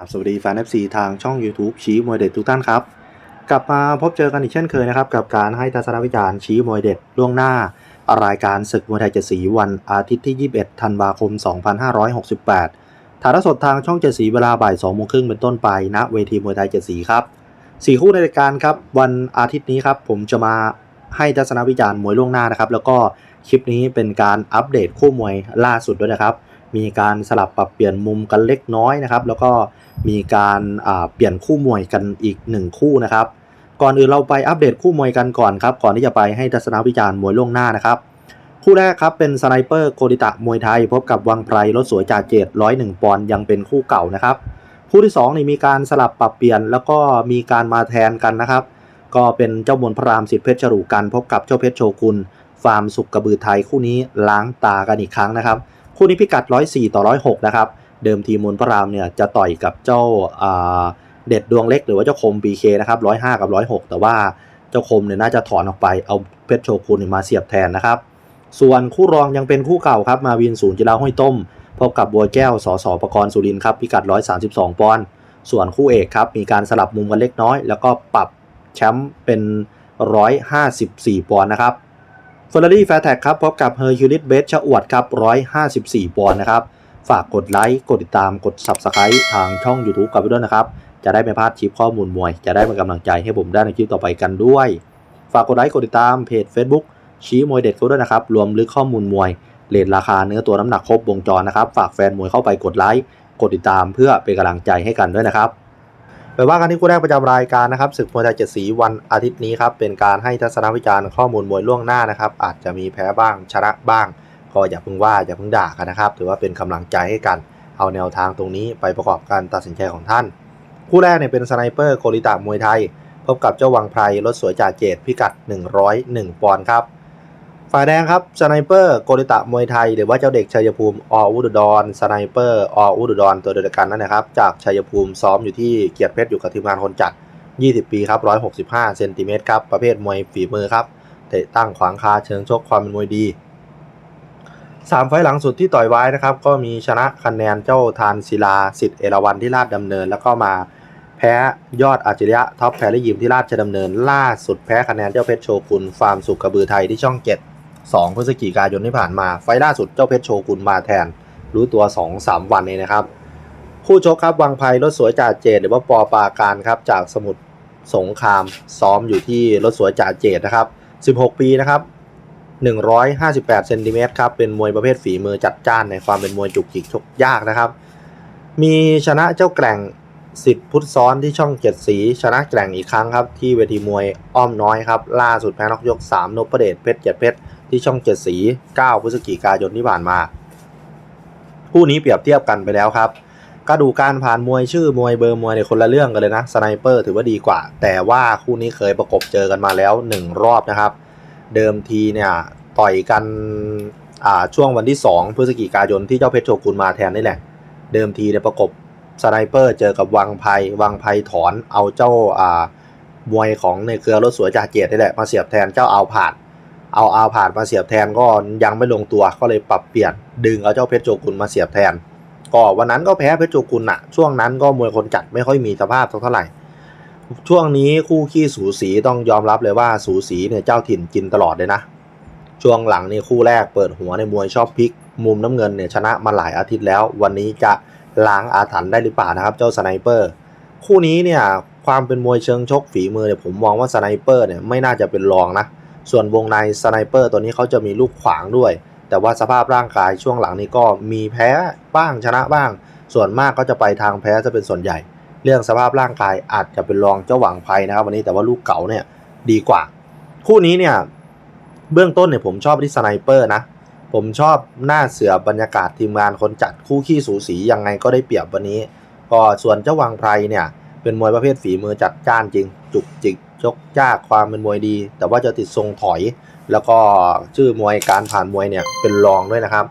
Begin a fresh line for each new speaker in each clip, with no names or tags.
ครับสวัสดีแฟน FC ทางช่อง YouTube ชี้มวยเด็ดทุกท่านครับ กลับมาพบเจอกันอีกเช่นเคยนะครับ กับการให้ทัศนวิจารณ์ชี้มวยเด็ดล่วงหน้า รายการศึกมวยไทยเจ็ดสีวันอาทิตย์ที่ 21 ธันวาคม 2568 ถ่ายทอดสดทางช่องเจ็ดสีเวลาบ่าย2โมงครึ่งเป็นต้นไปณเวทีมวยไทยเจ็ดสีครับสี่คู่ในรายการครับวันอาทิตย์นี้ครับผมจะมาให้ทัศนวิจารณ์มวยล่วงหน้านะครับแล้วก็คลิปนี้เป็นการอัปเดตคู่มวยล่าสุดด้วยนะครับ มีการสลับปรับเปลี่ยนมุมกันเล็กน้อยนะครับ แล้วก็มีการเปลี่ยนคู่มวยกันอีก 1 คู่นะครับ ก่อนอื่นเราไปอัปเดตคู่มวยกันก่อนครับ ก่อนที่จะไปให้ทัศนวิจารณ์มวยล่วงหน้านะครับ คู่แรกครับเป็นสไนเปอร์โกดิตะมวยไทย พบกับวังไพรรถสวยจ่าเจตร้อยหนึ่งปอนด์ยังเป็นคู่เก่านะครับ คู่ที่2นี่มีการสลับปรับเปลี่ยน แล้วก็มีการมาแทนกันนะครับ ก็เป็นเจ้ามนพระรามสิทธิเพชรจรูกัน พบกับเจ้าเพชรโชกุนฟาร์มสุกกระบือไทยคู่นี้ล้างตากันอีกครั้งนะครับ คู่นี้พิกัด 104 ต่อ 106 นะครับ เดิมทีมนต์พระรามเนี่ยจะต่อยกับเจ้าเด็ดดวงเล็กหรือว่าเจ้าคม BK นะครับ 105 กับ 106 แต่ว่าเจ้าคมเนี่ยน่าจะถอนออกไปเอาเพชรโชกุนมาเสียบแทนนะครับ ส่วนคู่รองยังเป็นคู่เก่าครับ มาวินศูนย์จิราห้วยต้มพบกับบัวแก้วสสประกรณ์สุรินทร์ครับพิกัด 132 ปอนด์ส่วนคู่เอกครับมีการสลับมุมกันเล็กน้อย แล้วก็ปรับแชมป์เป็น 154 ปอนด์นะครับ เฟอร์รารี่แฟร์แท็กครับพบกับเฮอร์คิวลิสเบสชะอวดครับ 154 ปอนด์นะครับ ฝากกดไลค์ กดติดตามกด Subscribe ทางช่อง YouTube กับด้วยนะครับ จะได้ไม่พลาดคลิปข้อมูลมวย จะได้เป็นกำลังใจให้ผมได้ในคลิปต่อไปกันด้วย ฝากกดไลค์ กดติดตามเพจ Facebook ชี้มวยเด็ดเขาด้วยนะครับ รวมลึกข้อมูลมวยเรทราคาเนื้อตัวน้ำหนักครบวงจรนะครับ ฝากแฟนมวยเข้าไปกดไลค์ กดติดตามเพื่อเป็นกำลังใจให้กันด้วยนะครับ ไปว่ากันที่คู่แรกประจำรายการนะครับศึกมวยไทยเจ็ดสีวันอาทิตย์นี้ครับเป็นการให้ทัศนวิจารณ์ข้อมูลมวยล่วงหน้านะครับ อาจจะมีแพ้บ้างชนะบ้าง ก็อย่าเพิ่งว่าอย่าเพิ่งด่ากันนะครับ ถือว่าเป็นกำลังใจให้กัน เอาแนวทางตรงนี้ไปประกอบการตัดสินใจของท่าน คู่แรกเนี่ยเป็นสไนเปอร์โกริตามวยไทย พบกับเจ้าวังไพรรถสวยจ่าเจตพิกัด 101ปอนด์ครับ ฝ่ายแดงครับสไนเปอร์โกริตะมวยไทย หรือว่าเจ้าเด็กชัยภูมิออุดรดรสไนเปอร์ออุดรดรตัวเดียวกันนั่นนะครับ จากชัยภูมิซ้อมอยู่ที่เกียรติเพชรอยู่กับทีมงานคนจัด 20 ปีครับ 165 เซนติเมตรครับ ประเภทมวยฝีมือครับเตะตั้งขวางคาเชิงชกความเป็นมวยดีสามไฟหลังสุดที่ต่อยไว้นะครับ ก็มีชนะคะแนนเจ้าทานศิลาสิทธิ์เอราวันที่ราชดำเนิน แล้วก็มาแพ้ยอดอาจริยะท็อปแพรลิยิมที่ราชดำเนิน ล่าสุดแพ้คะแนนเจ้าเพชรโชกุนฟาร์มสุกกระบือไทยที่ช่องเจ็ด 2 พฤศจิกายนที่ผ่านมา ไฟล่าสุดเจ้าเพชรโชกุนมาแทน รู้ตัว 2-3 วันเองนะครับ คู่ชกครับวังไพรรถสวยจ่าเจดหรือว่าปอปาการครับจากสมุทรสงครามซ้อมอยู่ที่รถสวยจ่าเจดนะครับ 16 ปีนะครับ 158เซนติเมตรครับเป็นมวยประเภทฝีมือจัดจ้านในความเป็นมวยจุกจิกชกยากนะครับ มีชนะเจ้าแกร่งสิทธิ์พุทธซ้อนที่ช่องเจ็ดสีชนะแกร่งอีกครั้งครับ ที่เวทีมวยอ้อมน้อยครับ ล่าสุดแพ้นอกยก3นพเดชเพชรเจ็ดเพชร ที่ช่องเจ็ดสี 9 พฤศจิกายนที่ผ่านมา คู่นี้เปรียบเทียบกันไปแล้วครับก็ดูการผ่านมวยชื่อมวยเบอร์มวยในคนละเรื่องกันเลยนะสไนเปอร์ถือว่าดีกว่า แต่ว่าคู่นี้เคยประกบเจอกันมาแล้ว 1 รอบนะครับ เดิมทีเนี่ยต่อยกันช่วงวันที่ 2 พฤศจิกายนที่เจ้าเพชรโชกุนมาแทนนี่แหละ เดิมทีเนี่ยประกบสไนเปอร์เจอกับวังไพวังไพถอนเอาเจ้าอ่ามวยของในเครือรถสวยจ่าเกียรตินี่แหละมาเสียบแทนเจ้าเอาผาด เอาอาผ่านมาเสียบแทนก็ยังไม่ลงตัวก็เลยปรับเปลี่ยนดึงเอาเจ้าเพชรโจกุลมาเสียบแทน ก็วันนั้นก็แพ้เพชรโจกุลอะช่วงนั้นก็มวยคนจัดไม่ค่อยมีสภาพเท่าไหร่ ช่วงนี้คู่ขี้สูสีต้องยอมรับเลยว่าสูสีเนี่ยเจ้าถิ่นกินตลอดเลยนะ ช่วงหลังนี่คู่แรกเปิดหัวในมวยชอบพลิก มุมน้ำเงินเนี่ยชนะมาหลายอาทิตย์แล้ว วันนี้จะล้างอาถรรพ์ได้หรือเปล่านะครับ เจ้าสไนเปอร์ คู่นี้เนี่ยความเป็นมวยเชิงชกฝีมือเนี่ยผมมองว่าสไนเปอร์เนี่ยไม่น่าจะเป็นรองนะ ส่วนวงในสไนเปอร์ตัวนี้เขาจะมีลูกขวางด้วย แต่ว่าสภาพร่างกายช่วงหลังนี้ก็มีแพ้บ้างชนะบ้าง ส่วนมากก็จะไปทางแพ้จะเป็นส่วนใหญ่ เรื่องสภาพร่างกายอาจจะเป็นรองเจ้าหวังไพนะครับวันนี้แต่ว่าลูกเก๋าเนี่ยดีกว่า คู่นี้เนี่ยเบื้องต้นเนี่ยผมชอบที่สไนเปอร์นะผมชอบหน้าเสือบรรยากาศทีมงานคนจัดคู่ขี้สูสียังไงก็ได้เปรียบวันนี้ ก็ส่วนเจ้าวังไพรเนี่ยเป็นมวยประเภทฝีมือจัดจ้านจริง จุกจิก ชกยากความเป็นมวยดี แต่ว่าจะติดทรงถอย แล้วก็ชื่อมวยการผ่านมวยเนี่ยเป็นรองด้วยนะครับ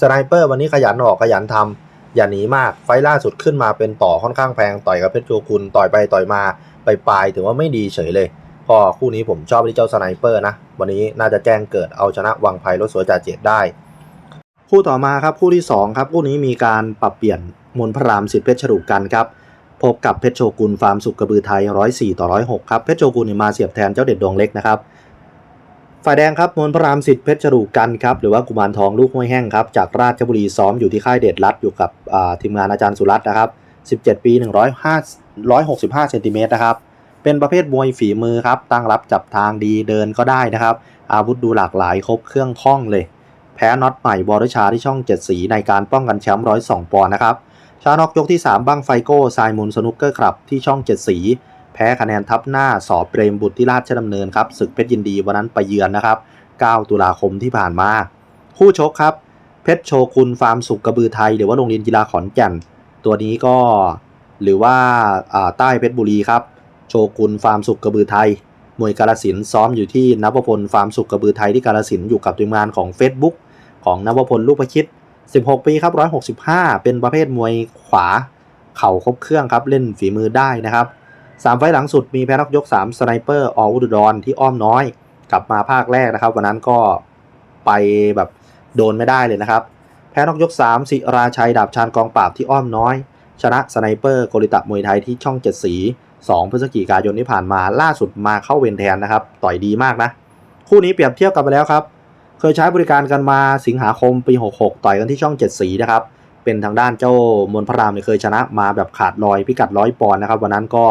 สไนเปอร์วันนี้ขยันออกขยันทำอย่าหนีมากไฟล่าสุดขึ้นมาเป็นต่อค่อนข้างแพงต่อยกับเพชรโจกุลต่อยไปต่อยมาไปปลายถือว่าไม่ดีเฉยเลยก็คู่นี้ผมชอบที่เจ้าสไนเปอร์นะวันนี้น่าจะแจ้งเกิดเอาชนะวังไพรถสวยจ่าเจตได้ คู่ต่อมาครับคู่ที่สองครับคู่นี้มีการปรับเปลี่ยนมนพระรามสิทธิเพชรฉลุกันครับ พบกับเพชรโชกุนฟาร์มสุกกระบือไทย 104 ต่อ 106 ครับเพชรโชกุนเนี่ยมาเสียบแทนเจ้าเด็ดดวงเล็กนะครับฝ่ายแดงครับมนต์พระรามสิทธิ์เพชรจรูกันครับหรือว่ากุมารทองลูกห้วยแห้งครับจากราชบุรีซ้อมอยู่ที่ค่ายเดชรัฐอยู่กับทีมงานอาจารย์สุรัตน์นะครับ 17 ปี 105 165เซนติเมตรนะครับเป็นประเภทมวยฝีมือครับตั้งรับจับทางดีเดินก็ได้นะครับ อาวุธดูหลากหลายครบเครื่องคล่องเลย แพ้น็อตใหม่บอรชาที่ช่อง 7 สีในการป้องกันแชมป์102ปอนด์นะครับ ชานอกยกที่ 3 บั้งไฟโก้ทรายมูลสนุกเกอร์ครับที่ช่อง 7 สี แพ้คะแนนทับหน้าสอบเปรมบุตรที่ราชดำเนินครับศึกเพชรยินดีวันนั้นไปเยือนนะครับ 9 ตุลาคมที่ผ่านมา คู่ชกครับ เพชรโชกุนฟาร์มสุกกระบือไทย หรือว่าโรงเรียนกีฬาขอนแก่น ตัวนี้ก็หรือว่าาใต้เพชรบุรีครับ โชกุนฟาร์มสุกกระบือไทยมวยกาลสินซ้อมอยู่ที่นวพลฟาร์มสุกกระบือไทยที่กาลสินอยู่กับทีมงานของ Facebook ของนวพลลูกประคิด 16 ปีครับ 165 เป็นประเภทมวยขวา เข่าครบเครื่องครับ เล่นฝีมือได้นะครับ 3 ไฟล์หลังสุดมีแพ้นักยก 3 สไนเปอร์ ออุดรที่อ้อมน้อย กลับมาภาคแรกนะครับ วันนั้นก็ไปแบบโดนไม่ได้เลยนะครับ แพ้นอกยก 3 สิราชัยดาบชานกองปราบที่อ้อมน้อย ชนะสไนเปอร์โกริตะมวยไทยที่ช่อง7สี 2 พฤศจิกายนที่ผ่านมาล่าสุดมาเข้าเวรแทนนะครับ ต่อยดีมากนะ คู่นี้เปรียบเทียบกันไปแล้วครับ เคยใช้บริการกันมาสิงหาคมปี 66 ต่อยกันที่ช่อง 7 สีนะครับ เป็นทางด้านเจ้ามนพระรามเนี่ยเคยชนะมาแบบขาดลอยพิกัดร้อยปอนด์นะครับวันนั้นก็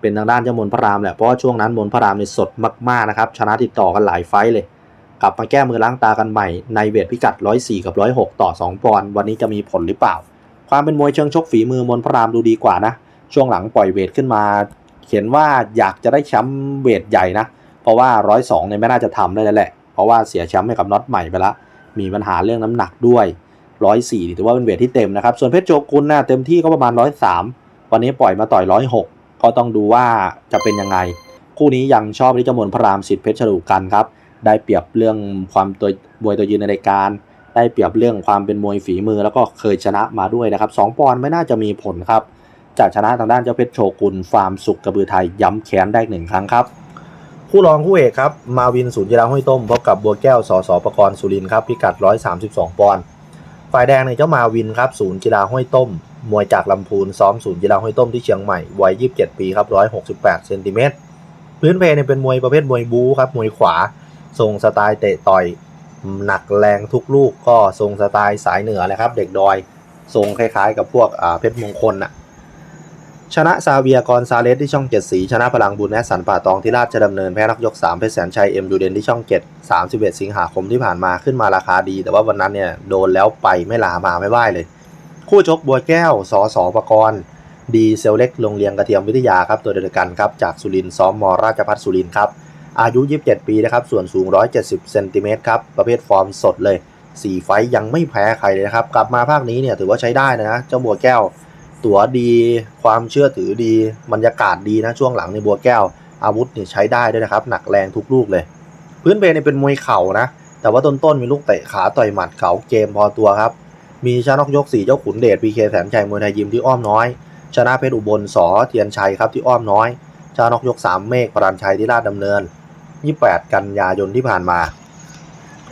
เป็นทางด้านเจ้ามนพระรามแหละเพราะว่าช่วงนั้นมนพระรามเนี่ยสดมากๆนะครับชนะติดต่อกันหลายไฟต์เลย กลับมาแก้มือล้างตากันใหม่ในเวทพิกัด 104 กับ 106 ต่อ 2 ปอนด์วันนี้จะมีผลหรือเปล่า ความเป็นมวยเชิงชกฝีมือมนพระรามดูดีกว่านะช่วงหลังปล่อยเวทขึ้นมา เขียนว่าอยากจะได้แชมป์เวทใหญ่นะ เพราะว่า 102เนี่ยไม่น่าจะทำได้แล้วแหละ เพราะว่าเสียแชมป์ให้กับน็อตใหม่ไปแล้วมีปัญหาเรื่องน้ำหนักด้วย104ถือว่าเป็นเวทที่เต็มนะครับ ส่วนเพชรโจกุลน่ะเต็มที่ก็ประมาณ103วันนี้ปล่อยมาต่อย106ก็ต้องดูว่าจะเป็นยังไง คู่นี้ยังชอบที่จามนพระรามสิทธิ์เพชรฉลูกันครับ ได้เปรียบเรื่องความตัวมวยตัวยืนในรายการ ได้เปรียบเรื่องความเป็นมวยฝีมือ แล้วก็เคยชนะมาด้วยนะครับสองปอนด์ไม่น่าจะมีผลครับจากชนะทางด้านเจ้าเพชรโชกุนฟาร์มสุกกระบือไทยย้ำแค้นได้หนึ่งครั้งครับ คู่รองคู่เอกครับ มาวินศูนย์กีฬาห้วยต้มพบกับบัวแก้วสอสอประกรณ์สุรินครับ พิกัด 132 ปอนด์ฝ่ายแดงเนี่ยเจ้ามาวินครับศูนย์กีฬาห้วยต้ม มวยจากลำพูนซ้อมศูนย์กีฬาห้วยต้มที่เชียงใหม่วัย 27 ปีครับ 168 เซนติเมตรพื้นเพเนี่ยเป็นมวยประเภทมวยบู๊ครับมวยขวา ทรงสไตล์เตะต่อยหนักแรงทุกลูกก็ทรงสไตล์สายเหนือเลยครับ เด็กดอยทรงคล้ายๆ กับพวกเพชรมงคลน่ะ ชนะซาเวียกอนซาเลสที่ช่องเจ็ดสี ชนะพลังบุญแอสสันป่าตองที่ราชดำเนินแพ้นักยก3เพชรแสนชัยเอ็มยูเดนที่ช่อง7 31สิงหาคมที่ผ่านมาขึ้นมาราคาดี แต่ว่าวันนั้นเนี่ยโดนแล้วไปไม่ลามาไม่ไหวเลย คู่ชกบัวแก้วสอสอประกรณ์ดีเซลเล็กโรงเรียนกระเทียมวิทยาครับตัวเดียวกันครับจากสุรินทร์ซ้อมมอราชพัฒสุรินทร์ครับอายุ 27 ปีนะครับส่วนสูง 170เซนติเมตรครับประเภทฟอร์มสดเลย 4 ไฟยังไม่แพ้ใครเลยนะครับกลับมาภาคนี้เนี่ยถือว่าใช้ได้นะเจ้าบัวแก้ว ตั๋วดี ความเชื่อถือดีบรรยากาศดีนะช่วงหลังในบัวแก้ว อาวุธเนี่ยใช้ได้ด้วยนะครับ หนักแรงทุกลูกเลย พื้นเพเนี่ยเป็นมวยเข่านะ แต่ว่าต้นๆมีลูกเตะขาต่อยหมัดเข่าเกมพอตัวครับ มีชนะนกยก4เจ้าขุนเดชพีเคแสนชัยมวยไทยยิมที่อ้อมน้อย ชนะเพชรอุบลสอเทียนชัยครับที่อ้อมน้อยชนะนกยก3เมฆปราณชัยที่ราชดำเนิน 28 กันยายนที่ผ่านมา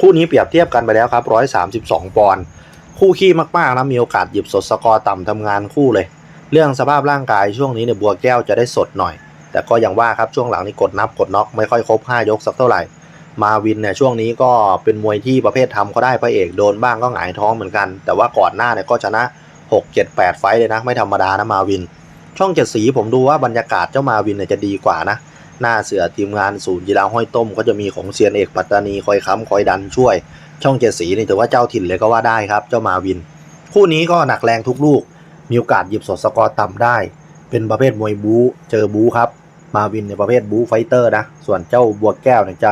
คู่นี้เปรียบเทียบกันไปแล้วครับ132ปอนด์ คู่ขี้มากๆนะมีโอกาสหยิบสดสกอร์ต่ำทำงานคู่เลย เรื่องสภาพร่างกายช่วงนี้เนี่ยบัวแก้วจะได้สดหน่อย แต่ก็ยังว่าครับช่วงหลังนี่กดนับกดน็อกไม่ค่อยครบ5ยกสักเท่าไหร่ มาวินเนี่ยช่วงนี้ก็เป็นมวยที่ประเภททำก็ได้พระเอกโดนบ้างก็หงายท้องเหมือนกัน แต่ว่าก่อนหน้าเนี่ยก็ชนะ 6 7 8 ไฟต์เลยนะไม่ธรรมดานะมาวิน ช่องเจ็ดสีผมดูว่าบรรยากาศเจ้ามาวินเนี่ยจะดีกว่านะหน้าเสือทีมงานศูนย์กีฬาห้อยต้มก็จะมีของเซียนเอกปัตตานีคอยค้ำคอยดันช่วย ช่องเจ็ดสีนี่ถือว่าเจ้าถิ่นเลยก็ว่าได้ครับ เจ้ามาวิน คู่นี้ก็หนักแรงทุกลูก มีโอกาสหยิบสดสกอร์ต่ำได้ เป็นประเภทมวยบู๊เจอบู๊ครับ มาวินในประเภทบู๊ไฟเตอร์นะ ส่วนเจ้าบัวแก้วเนี่ยจะ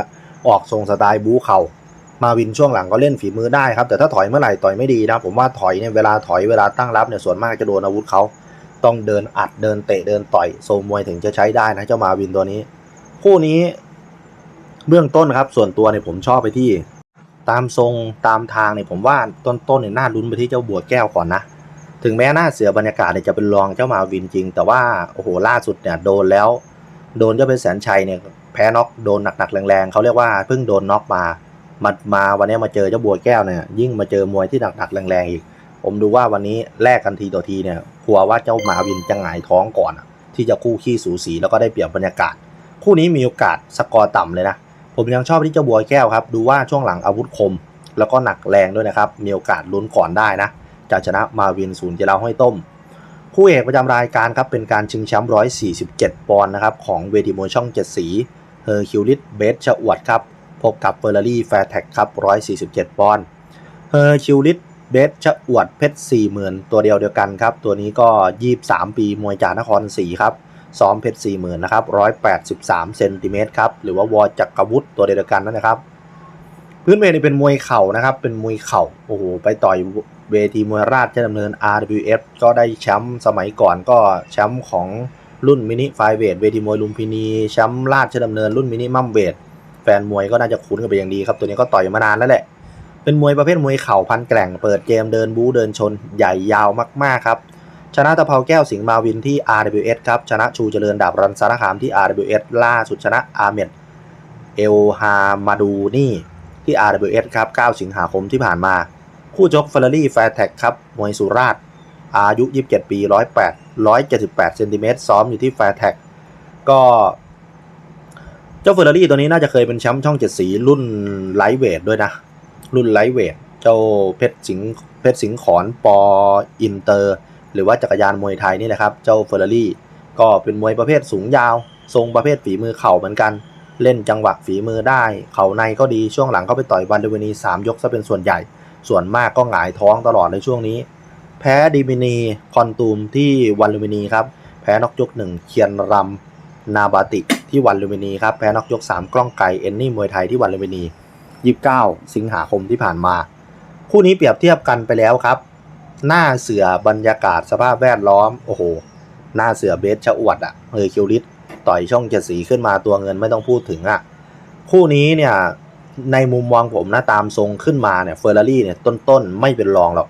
ออกทรงสไตล์บู๊เข่ามาวินช่วงหลังก็เล่นฝีมือได้ครับ แต่ถ้าถอยเมื่อไหร่ต่อยไม่ดีนะ ผมว่าถอยเนี่ยเวลาถอยเวลาตั้งรับเนี่ยส่วนมากจะโดนอาวุธเขาต้องเดินอัดเดินเตะเดินต่อยโซมวยถึงจะใช้ได้นะเจ้ามาวินตัวนี้ คู่นี้เบื้องต้นครับ ส่วนตัวเนี่ยผมชอบไปที่ ตามทรงตามทางเนี่ยผมว่าต้นๆเนี่ยน่าลุ้นไปที่เจ้าบัวแก้วก่อนนะ ถึงแม้หน้าเสือบรรยากาศเนี่ยจะเป็นรองเจ้ามาวินจริง แต่ว่าโอ้โหล่าสุดเนี่ยโดนแล้ว โดนเจ้าเป็นแสนชัยเนี่ยแพ้น็อกโดนหนักๆแรงๆเขาเรียกว่าเพิ่งโดนน็อกมามามาวันนี้มาเจอเจ้าบัวแก้วเนี่ยยิ่งมาเจอมวยที่หนักๆแรงๆอีก ผมดูว่าวันนี้แลกกันทีต่อทีเนี่ยกลัวว่าเจ้ามาวินจะหงายท้องก่อน ที่จะคู่ขี้สูสีแล้วก็ได้เปรียบบรรยากาศ คู่นี้มีโอกาสสกอร์ต่ำเลยนะ ผมยังชอบที่เจ้าบัวแก้วครับ ดูว่าช่วงหลังอาวุธคม แล้วก็หนักแรงด้วยนะครับ มีโอกาสลุ้นก่อนได้นะจะชนะมาวินศูนย์เจราห้อยต้ม คู่เอกประจำรายการครับ เป็นการชิงแชมป์147 ปอนด์นะครับ ของเวทีมวยช่อง7สีเฮอร์คิวลิสเบสชะอวดครับ พบกับเฟอร์รารี่แฟร์แท็กครับ147 ปอนด์เฮอร์คิวลิสเบสชะอวดเพชร40,000 ตัวเดียวเดียวกันครับ ตัวนี้ก็ 23 ปีมวยจากนครศรีครับ ซ้อมเพชร40,000นะครับ183เซนติเมตรครับหรือว่าวอจักรวุฒิตัวเดียวกันนั่นนะครับ พื้นเวนี่เป็นมวยเข่านะครับ เป็นมวยเข่าโอ้โหไปต่อยเวทีมวยราชดำเนิน RWF ก็ได้แชมป์สมัยก่อนก็แชมป์ของรุ่นมินิไฟเวทเวทีมวยลุมพินีแชมป์ราชดำเนินรุ่นมินิมัมเวทแฟนมวยก็น่าจะคุ้นกันไปอย่างดีครับ ตัวนี้ก็ต่อยมานานแล้วแหละ เป็นมวยประเภทมวยเข่าพันแกร่ง เปิดเกมเดินบู๊เดินชนใหญ่ยาวมากๆครับ ชนะตะเภาแก้วสิงห์มาวินที่ RWS ครับชนะชูเจริญดาบรันสารคามที่ RWS ล่าสุดชนะอาเมดเอลฮามาดูนี่ที่ RWS ครับ 9 สิงหาคมที่ผ่านมา คู่จกเฟอร์รารี่แฟร์แท็กครับมวยสุราษฎร์อายุ 27 ปี 108 178เซนติเมตรซ้อมอยู่ที่แฟร์แท็กก็เจ้าเฟอร์รารี่ตัวนี้น่าจะเคยเป็นแชมป์ช่องเจ็ดสีรุ่นไลท์เวทด้วยนะ รุ่นไลท์เวทเจ้าเพชรสิงเพชรสิงขอนปออินเตอร์ หรือว่าจักรยานมวยไทยนี่แหละครับ เจ้าเฟอร์รารี่ก็เป็นมวยประเภทสูงยาว ทรงประเภทฝีมือเข่าเหมือนกัน เล่นจังหวะฝีมือได้ เข่าในก็ดีช่วงหลังก็ไปต่อยวันเดวนีสามยกซะเป็นส่วนใหญ่ ส่วนมากก็หงายท้องตลอดในช่วงนี้ แพ้ดิมินีคอนตูมที่วันลูมินีครับแพ้นอกยกหนึ่งเคียนรำนาบาติที่วันลูมินีครับแพ้นอกยก 3 กล้องไกเอนนี่มวยไทยที่วันลูมินี 29 สิงหาคมที่ผ่านมา คู่นี้เปรียบเทียบกันไปแล้วครับ หน้าเสือบรรยากาศสภาพแวดล้อม โอ้โห หน้าเสือเบสชะอวดอะเฮอร์คิวลิสต่อยช่องเจ็ดสีขึ้นมาตัวเงินไม่ต้องพูดถึงอะคู่นี้เนี่ยในมุมมองผมนะตามทรงขึ้นมาเนี่ยเฟอร์รารี่เนี่ยต้นๆ ไม่เป็นรองหรอก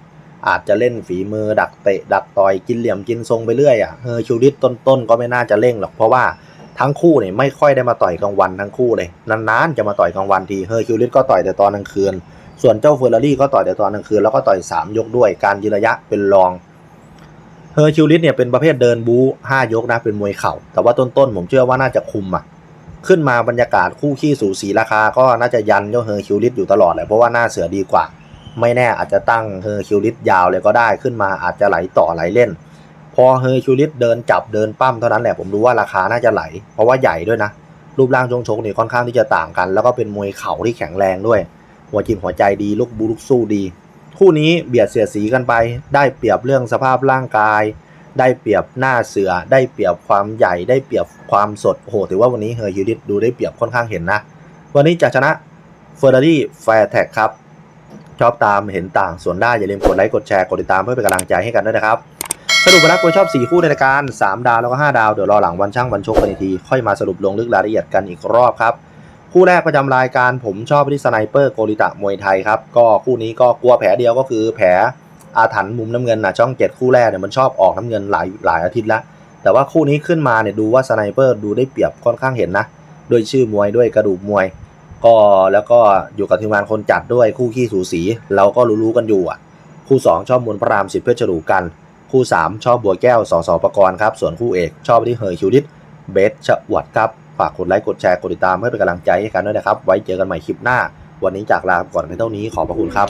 อาจจะเล่นฝีมือดักเตะ ดักต่อยกินเหลี่ยมกินทรงไปเรื่อยอะ่ะเฮอร์คิวลิสต้นๆ ก็ไม่น่าจะเร่งหรอก เพราะว่าทั้งคู่เนี่ยไม่ค่อยได้มาต่อยกลางวันทั้งคู่เลย นานๆ จะมาต่อยกลางวันทีเฮอร์คิวลิสก็ต่อยแต่ตอนกลางคืน ส่วนเจ้าเฟอร์รารี่ก็ต่อยแต่ตอนกลางคืนแล้วก็ต่อย 3 ยกด้วยการยืนระยะเป็นรองเฮอร์คิวลิสเนี่ยเป็นประเภทเดินบู๊5ยกนะเป็นมวยเข่า แต่ว่าต้นๆผมเชื่อว่าน่าจะคุมอะขึ้นมาบรรยากาศคู่ขี้สูสีราคาก็น่าจะยันเจ้าเฮอร์คิวลิสอยู่ตลอดเลยเพราะว่าหน้าเสือดีกว่า ไม่แน่อาจจะตั้งเฮอร์คิวลิสยาวเลยก็ได้ขึ้นมาอาจจะไหลต่อไหลเล่น พอเฮอร์คิวลิสเดินจับเดินปั้มเท่านั้นแหละผมรู้ว่าราคาน่าจะไหล เพราะว่าใหญ่ด้วยนะรูปร่างชงชกนี่ค่อนข้างที่จะต่างกัน แล้วก็เป็นมวยเข่าที่แข็งแรงด้วย หัวจิตหัวใจดีลูกบูลูกสู้ดี คู่นี้เบียดเสียสีกันไป ได้เปรียบเรื่องสภาพร่างกาย ได้เปรียบหน้าเสือ ได้เปรียบความใหญ่ ได้เปรียบความสดโอ้โหถือว่าวันนี้เฮอร์คิวลิสดูได้เปรียบค่อนข้างเห็นนะ วันนี้จะชนะเฟอร์รารี่แฟร์แท็กครับ ชอบตามเห็นต่างส่วนได้อย่าลืมกดไลค์กดแชร์กดติดตามเพื่อเป็นกำลังใจให้กันด้วยนะครับสรุปมาแล้วคนชอบ 4 คู่ในรายการ 3 ดาวแล้วก็ 5 ดาว เดี๋ยวรอหลังวันช่างวันชกกันอีกที ค่อยมาสรุปลงลึกรายละเอียดกันอีกรอบครับ คู่แรกประจำรายการผมชอบที่สไนเปอร์โกริตะมวยไทยครับก็คู่นี้ก็กลัวแผลเดียวก็คือแผลอาถรรพ์มุมน้ำเงินนะช่องเจ็ดคู่แรกเนี่ยมันชอบออกน้ำเงินหลายหลายอาทิตย์แล้วแต่ว่าคู่นี้ขึ้นมาเนี่ยดูว่าสไนเปอร์ดูได้เปรียบค่อนข้างเห็นนะด้วยชื่อมวยด้วยกระดูกมวย ก็แล้วก็อยู่กับทีมงานคนจัดด้วยคู่ขี้สูสี เราก็รู้ๆกันอยู่อะ คู่ 2 ชอบมูลพระรามสิทธิ์เพชรฉลูกัน คู่ 3 ชอบบัวแก้วสอสอประกรณ์ครับส่วนคู่เอก ชอบที่เฮอร์คิวลิสเบสชะอวดครับ ฝากกดไลค์กดแชร์กดติดตามเพื่อเป็นกำลังใจให้กันด้วยนะครับ ไว้เจอกันใหม่คลิปหน้า วันนี้จากลาก่อนเพียงเท่านี้ขอบพระคุณครับ